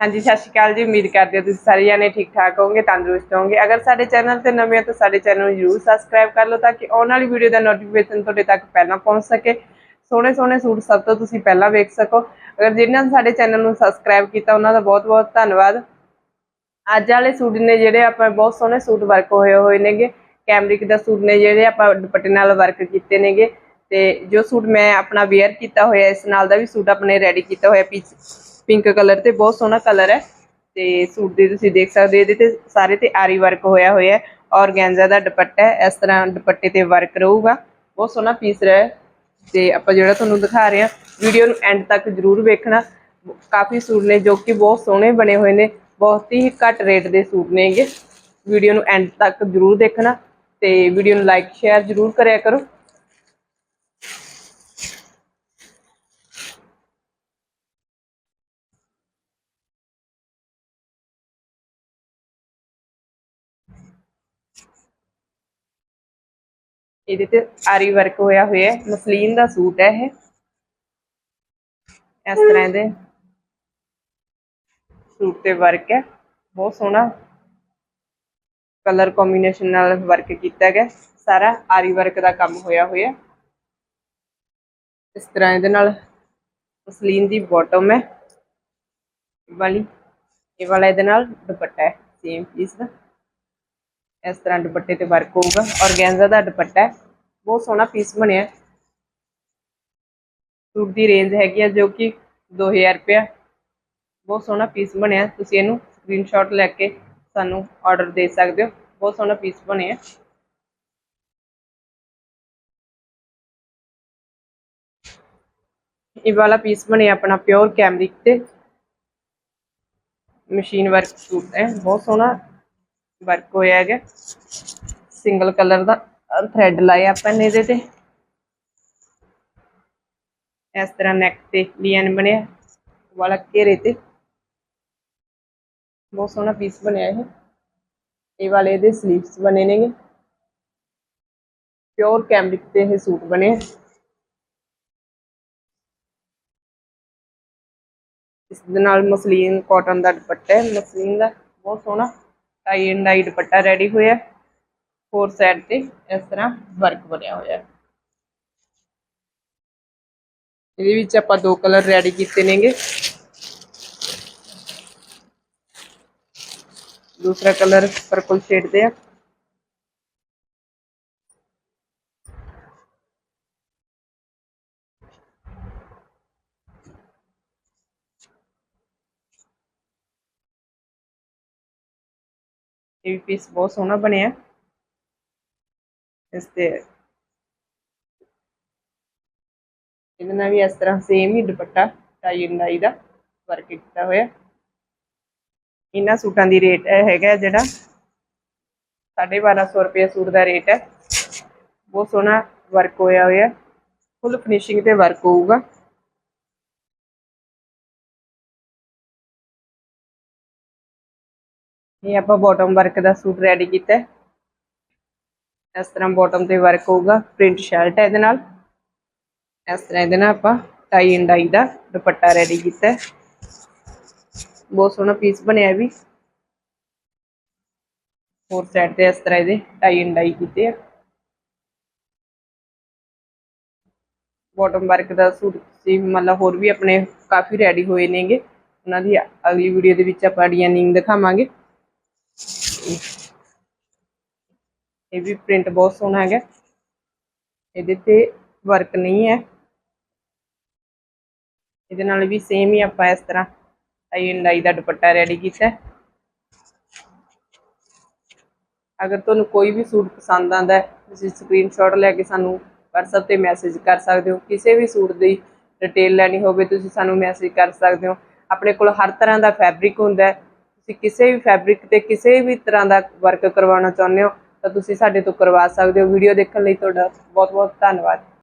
ਹਾਂਜੀ, ਸਤਿ ਸ਼੍ਰੀ ਅਕਾਲ ਜੀ। ਉਮੀਦ ਕਰਦੇ ਹਾਂ ਤੁਸੀਂ ਸਾਰੇ ਜਾਣੇ ਠੀਕ ਠਾਕ ਹੋਵੋਗੇ, ਤੰਦਰੁਸਤ ਹੋਵੋਗੇ। ਅਗਰ ਸਾਡੇ ਚੈਨਲ ਤੇ ਨਵੇਂ ਹੋ ਤਾਂ ਸਾਡੇ ਚੈਨਲ ਨੂੰ ਜਰੂਰ ਸਬਸਕ੍ਰਾਈਬ ਕਰ ਲਓ ਤਾਂ ਕਿ ਆਉਣ ਵਾਲੀ ਵੀਡੀਓ ਦਾ ਨੋਟੀਫਿਕੇਸ਼ਨ ਤੁਹਾਡੇ ਤੱਕ ਪਹਿਲਾਂ ਪਹੁੰਚ ਸਕੇ। ਸੋਹਣੇ ਸੋਹਣੇ ਸੂਟ ਸਭ ਤੋਂ ਤੁਸੀਂ ਪਹਿਲਾਂ ਵੇਖ ਸਕੋ। ਅਗਰ ਜਿਨ੍ਹਾਂ ਨੇ ਸਾਡੇ ਚੈਨਲ ਨੂੰ ਸਬਸਕ੍ਰਾਈਬ ਕੀਤਾ, ਉਹਨਾਂ ਦਾ ਬਹੁਤ ਬਹੁਤ ਧੰਨਵਾਦ। ਅੱਜ ਵਾਲੇ ਸੂਟ ਨੇ ਜਿਹੜੇ ਆਪਾਂ ਬਹੁਤ ਸੋਹਣੇ ਸੂਟ ਵਰਕ ਹੋਏ ਹੋਏ ਨੇਗੇ। ਕੈਮਰਿਕ ਦਾ ਸੂਟ ਨੇ ਜਿਹੜੇ ਆਪਾਂ ਦੁਪੱਟੇ ਨਾਲ ਵਰਕ ਕੀਤੇ ਨੇਗੇ। ਤੇ ਜੋ ਸੂਟ ਮੈਂ ਆਪਣਾ ਵੇਅਰ ਕੀਤਾ ਹੋਇਆ, ਇਸ ਨਾਲ ਦਾ ਵੀ ਸੂਟ ਆਪਣੇ ਰੈਡੀ ਕੀਤਾ ਹੋਇਆ। ਪੀਚ ਪਿੰਕ ਕਲਰ ਤੇ ਬਹੁਤ ਸੋਹਣਾ ਕਲਰ ਹੈ। ਤੇ ਸੂਟ ਦੇ ਤੁਸੀਂ ਦੇਖ ਸਕਦੇ ਹੋ, ਇਹਦੇ ਤੇ ਸਾਰੇ ਤੇ ਆਰੀ ਵਰਕ ਹੋਇਆ ਹੋਇਆ ਹੈ। ਔਰਗੈਂਜ਼ਾ ਦਾ ਦੁਪੱਟਾ ਹੈ, ਇਸ ਤਰ੍ਹਾਂ ਦੁਪੱਟੇ ਤੇ ਵਰਕ ਰਹੂਗਾ। ਬਹੁਤ ਸੋਹਣਾ ਪੀਸ ਰਿਹਾ ਤੇ ਆਪਾਂ ਜਿਹੜਾ ਤੁਹਾਨੂੰ ਦਿਖਾ ਰਹੇ ਹਾਂ ਵੀਡੀਓ ਨੂੰ ਐਂਡ ਤੱਕ ਜਰੂਰ ਵੇਖਣਾ। ਕਾਫੀ ਸੂਟ ਨੇ ਜੋ ਕਿ ਬਹੁਤ ਸੋਹਣੇ ਬਣੇ ਹੋਏ ਨੇ, ਬਹੁਤ ਹੀ ਘੱਟ ਰੇਟ ਦੇ ਸੂਟ ਨੇਗੇ। ਵੀਡੀਓ ਨੂੰ ਐਂਡ ਤੱਕ ਜਰੂਰ ਦੇਖਣਾ ਤੇ ਵੀਡੀਓ ਨੂੰ ਲਾਈਕ ਸ਼ੇਅਰ ਜਰੂਰ ਕਰਿਆ ਕਰੋ। ਇਹਦੇ ਤੇ ਆਰੀ ਵਰਕ ਹੋਇਆ ਹੋਇਆ ਹੈ। ਮਸਲੀਨ ਦਾ ਸੂਟ ਹੈ ਇਹ। ਇਸ ਤਰ੍ਹਾਂ ਦੇ ਸੂਟ ਤੇ ਵਰਕ ਹੈ। ਬਹੁਤ ਸੋਹਣਾ ਕਲਰ ਕੰਬੀਨੇਸ਼ਨ ਨਾਲ ਵਰਕ ਕੀਤਾ ਗਿਆ। ਸਾਰਾ ਆਰੀ ਵਰਕ ਦਾ ਕੰਮ ਹੋਇਆ ਹੋਇਆ ਇਸ ਤਰ੍ਹਾਂ ਇਹਦੇ ਨਾਲ ਮਸਲੀਨ ਦੀ ਬਾਟਮ ਹੈ। ਵਾਲੀ, ਇਹ ਵਾਲਾ ਇਹਦੇ ਨਾਲ ਦੁਪੱਟਾ ਹੈ। ਸੇਮ ਪੀਸ ਦਾ। ਇਸ ਤਰ੍ਹਾਂ ਦੁਪੱਟੇ ਤੇ ਵਰਕ ਹੋਊਗਾ। ਔਰਗੈਂਜ਼ਾ ਦਾ ਦੁਪੱਟਾ ਹੈ। ਬਹੁਤ ਸੋਹਣਾ ਪੀਸ ਬਣਿਆ। ਸੂਟ ਦੀ ਰੇਂਜ ਹੈਗੀ ਆ ਜੋ ਕਿ 2000 ਰੁਪਇਆ। ਬਹੁਤ ਸੋਹਣਾ ਪੀਸ ਬਣਿਆ। ਤੁਸੀਂ ਇਹਨੂੰ ਸਕਰੀਨਸ਼ਾਟ ਲੈ ਕੇ ਸਾਨੂੰ ਆਰਡਰ ਦੇ ਸਕਦੇ ਹੋ। ਬਹੁਤ ਸੋਹਣਾ ਪੀਸ ਬਣਿਆ। ਇਹ ਵਾਲਾ ਪੀਸ ਬਣਿਆ ਆਪਣਾ ਪਿਓਰ ਕੈਮਰਿਕ ਤੇ। ਮਸ਼ੀਨ ਵਰਕ ਸੂਟ ਹੈ। ਬਹੁਤ ਸੋਹਣਾ ਵਰਕ ਹੋਇਆ ਹੈਗਾ। ਸਿੰਗਲ ਕਲਰ ਦਾ ਥ੍ਰੈਡ ਲਾਇਆ ਆਪਾਂ ਨੇ ਇਹਦੇ ਤੇ। ਇਸ ਤਰ੍ਹਾਂ ਨੈਕ ਤੇ ਡਿਜ਼ਾਈਨ ਬਣਿਆ, ਵਾਲਾ ਘੇਰੇ ਤੇ। ਬਹੁਤ ਸੋਹਣਾ ਪੀਸ ਬਣਿਆ ਇਹ। ਇਹ ਵਾਲੇ ਇਹਦੇ ਸਲੀਵਸ ਬਣੇ ਨੇਗੇ। ਪਿਓਰ ਕੈਮਰਿਕ ਤੇ ਇਹ ਸੂਟ ਬਣੇ। ਇਸ ਦੇ ਨਾਲ ਮਸਲੀਨ ਕਾਟਨ ਦਾ ਦੁਪੱਟਾ ਹੈ, ਮਸਲੀਨ ਦਾ ਬਹੁਤ ਸੋਹਣਾ। ਟਾਈ ਐਂਡ ਡਾਈ ਦੁਪੱਟਾ ਰੈਡੀ ਹੋਇਆ ਫੋਰ ਸਾਈਡ ਤੇ ਇਸ ਤਰ੍ਹਾਂ ਵਰਕ ਬਣਿਆ ਹੋਇਆ ਹੈ ਇਹਦੇ ਵਿੱਚ ਆਪਾਂ ਦੋ ਕਲਰ ਰੈਡੀ ਕੀਤੇ ਨੇਗੇ ਦੂਸਰਾ ਕਲਰ ਪਰਪਲ ਸ਼ੇਡ ਦੇ ਆ ਇਹ ਵੀ ਪੀਸ ਬਹੁਤ ਸੋਹਣਾ ਬਣਿਆ। ਇਸ ਤੇ ਇਹਦੇ ਨਾਲ ਵੀ ਇਸ ਤਰ੍ਹਾਂ ਸੇਮ ਹੀ ਦੁਪੱਟਾ, ਟਾਈ ਐਂਡ ਦਾ ਵਰਕ ਕੀਤਾ ਹੋਇਆ। ਇਹਨਾਂ ਸੂਟਾਂ ਦੀ ਰੇਟ ਹੈਗਾ ਜਿਹੜਾ 1250 ਰੁਪਏ ਸੂਟ ਦਾ ਰੇਟ ਹੈ। ਬਹੁਤ ਸੋਹਣਾ ਵਰਕ ਹੋਇਆ ਹੋਇਆ। ਫੁੱਲ ਫਿਨਿਸ਼ਿੰਗ ਤੇ ਵਰਕ ਹੋਊਗਾ। ਇਹ ਆਪਾਂ ਬਾਟਮ ਵਰਕ ਦਾ ਸੂਟ ਰੈਡੀ ਕੀਤਾ ਇਸ ਤਰ੍ਹਾਂ ਬਾਟਮ ਤੇ ਵਰਕ ਹੋਊਗਾ ਪ੍ਰਿੰਟ ਸ਼ਰਟ ਹੈ ਇਹਦੇ ਨਾਲ। ਇਸ ਤਰ੍ਹਾਂ ਇਹਦੇ ਨਾਲ ਆਪਾਂ ਟਾਈ ਐਂਡ ਡਾਈ ਦਾ ਦੁਪੱਟਾ ਰੈਡੀ ਕੀਤਾ ਬਹੁਤ ਸੋਹਣਾ ਪੀਸ ਬਣਿਆ ਵੀ। ਹੋਰ ਸਾਈਡ ਤੇ ਇਸ ਤਰ੍ਹਾਂ ਇਹਦੇ ਟਾਈ ਐਂਡ ਡਾਈ ਕੀਤੇ ਆ। ਬਾਟਮ ਵਰਕ ਦਾ ਸੂਟ ਸੀ ਮਤਲਬ ਹੋਰ ਵੀ ਆਪਣੇ ਕਾਫੀ ਰੈਡੀ ਹੋਏ ਨੇਗੇ। ਉਹਨਾਂ ਦੀ ਅਗਲੀ ਵੀਡੀਓ ਦੇ ਵਿੱਚ ਆਪਾਂ ਡਿਜ਼ਾਈਨਿੰਗ ਦਿਖਾਵਾਂਗੇ। ਇਹ ਵੀ ਪ੍ਰਿੰਟ ਬਹੁਤ ਸੋਹਣਾ ਹੈਗਾ। ਇਹਦੇ ਤੇ ਵਰਕ ਨਹੀਂ ਹੈ। ਇਹਦੇ ਨਾਲ ਵੀ ਸੇਮ ਹੀ ਆਪਾਂ ਇਸ ਤਰ੍ਹਾਂ ਆਈ ਐਂਡ ਆਈ ਦਾ ਦੁਪੱਟਾ ਰੈਡੀ ਕੀਤਾ ਅਗਰ ਤੁਹਾਨੂੰ ਕੋਈ ਵੀ ਸੂਟ ਪਸੰਦ ਆਂਦਾ ਹੈ, ਤੁਸੀਂ ਸਕਰੀਨਸ਼ਾਟ ਲੈ ਕੇ ਸਾਨੂੰ WhatsApp ਤੇ ਮੈਸੇਜ ਕਰ ਸਕਦੇ ਹੋ। ਕਿਸੇ ਵੀ ਸੂਟ ਦੀ ਡਿਟੇਲ ਲੈਣੀ ਹੋਵੇ, ਤੁਸੀਂ ਸਾਨੂੰ ਮੈਸੇਜ ਕਰ ਸਕਦੇ ਹੋ। ਆਪਣੇ ਕੋਲ ਹਰ ਤਰ੍ਹਾਂ ਦਾ ਫੈਬਰਿਕ ਹੁੰਦਾ ਹੈ। ਤੁਸੀਂ ਕਿਸੇ ਵੀ ਫੈਬਰਿਕ ਤੇ ਕਿਸੇ ਵੀ ਤਰ੍ਹਾਂ ਦਾ ਵਰਕ ਕਰਵਾਉਣਾ ਚਾਹੁੰਦੇ ਹੋ, ਤਾਂ ਤੁਸੀਂ ਸਾਡੇ ਤੋਂ ਕਰਵਾ ਸਕਦੇ ਹੋ। ਵੀਡੀਓ ਦੇਖਣ ਲਈ ਤੁਹਾਡਾ ਬਹੁਤ ਬਹੁਤ ਧੰਨਵਾਦ।